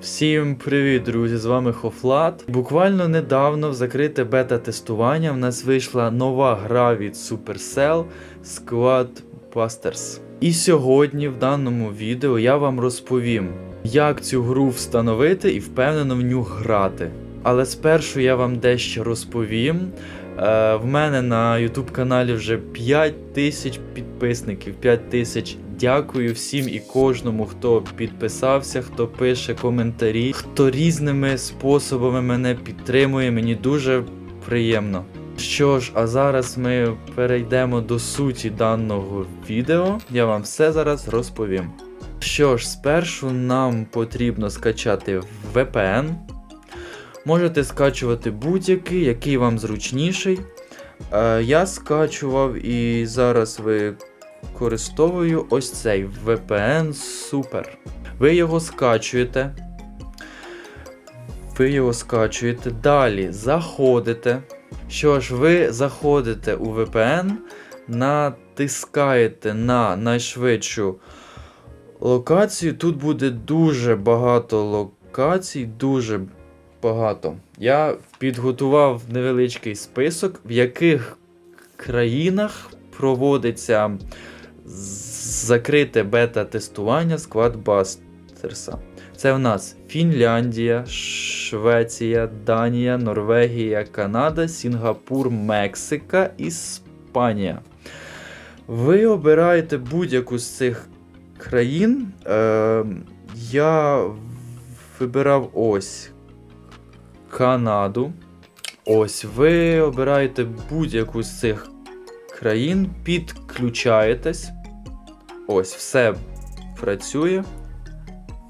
Всім привіт, друзі! З вами Хофлат. Буквально недавно в закрите бета-тестування в нас вийшла нова гра від Supercell Squad Busters. І сьогодні в даному відео я вам розповім, як цю гру встановити і впевнено в ню грати. Але спершу я вам дещо розповім. Е, в мене на YouTube каналі вже 5 тисяч підписників, 5 тисяч. Дякую всім і кожному, хто підписався, хто пише коментарі, хто різними способами мене підтримує. Мені дуже приємно. Що ж, а зараз ми перейдемо до суті даного відео. Я вам все зараз розповім. Що ж, спершу нам потрібно скачати VPN. Можете скачувати будь-який, який вам зручніший. Е, я скачував і зараз використовую ось цей VPN Super. Ви його скачуєте. Ви його скачуєте. Далі заходите. Що ж, ви заходите у VPN, натискаєте на найшвидшу локацію. Тут буде дуже багато локацій, дуже багато. Я підготував невеличкий список, в яких країнах проводиться закрите бета-тестування Squadbustersa. Це в нас Фінляндія, Швеція, Данія, Норвегія, Канада, Сінгапур, Мексика, Іспанія. Ви обираєте будь-яку з цих країн. Е, я вибирав ось Канаду. Ось ви обираєте будь-яку з цих країн, підключаєтесь. Ось, все працює.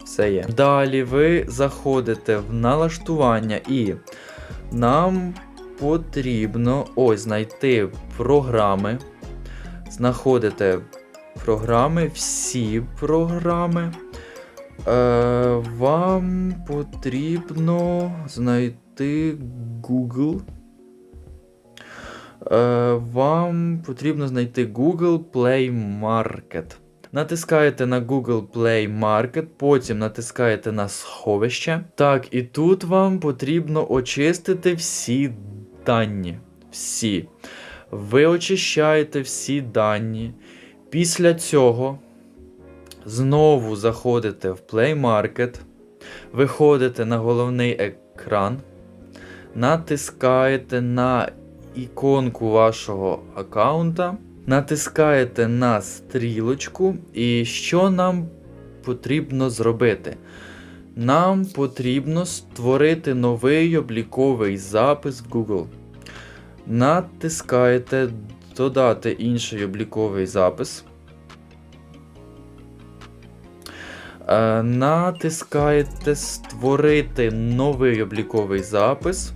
Все є. Далі ви заходите в налаштування і нам потрібно ось знайти програми. Знаходите програми, всі програми. Е, вам потрібно знайти Google. Е, вам потрібно знайти Google Play Market. Натискаєте на Google Play Market, потім натискаєте на сховище. Так, і тут вам потрібно очистити всі дані. Всі. Ви очищаєте всі дані. Після цього знову заходите в Play Market, виходите на головний екран, натискаєте на іконку вашого аккаунта, натискаєте на стрілочку, і що нам потрібно зробити? Нам потрібно створити новий обліковий запис в Google. Натискаєте додати інший обліковий запис. Е, Натискаєте Створити новий обліковий запис.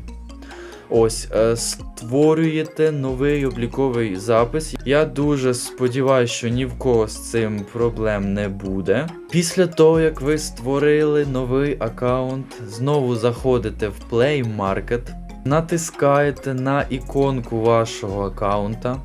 Ось, е, створюєте новий обліковий запис. Я дуже сподіваюся, що ні в кого з цим проблем не буде. Після того, як ви створили новий аккаунт, знову заходите в Play Market, натискаєте на іконку вашого аккаунта.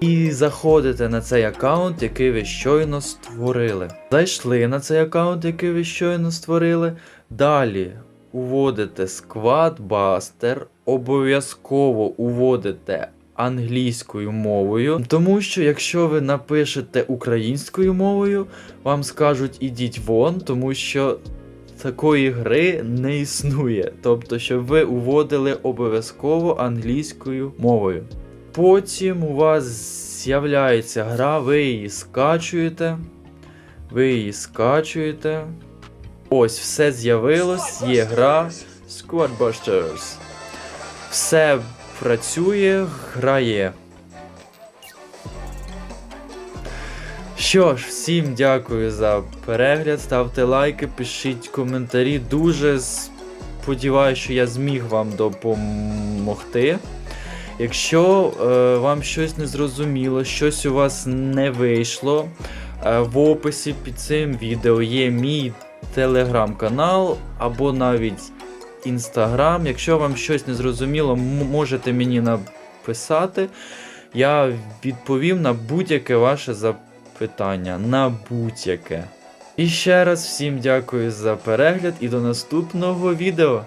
І заходите на цей аккаунт, який ви щойно створили. Зайшли на цей аккаунт, який ви щойно створили. Далі уводите Squadbuster, обов'язково уводите англійською мовою. Тому що якщо ви напишете українською мовою, вам скажуть ідіть вон, тому що такої гри не існує. Тобто, щоб ви уводили обов'язково англійською мовою. Потім у вас з'являється гра, ви її скачуєте. Ви її скачуєте. Ось, все з'явилось, є гра Squadbusters. Все працює, гра є. Що ж, всім дякую за перегляд. Ставте лайки, пишіть коментарі. Дуже сподіваюся, що я зміг вам допомогти. Якщо е, вам щось не зрозуміло, щось у вас не вийшло, е, в описі під цим відео є мій телеграм-канал або навіть інстаграм. Якщо вам щось не зрозуміло, можете мені написати. Я відповім на будь-яке ваше запитання. На будь-яке. І ще раз всім дякую за перегляд і до наступного відео.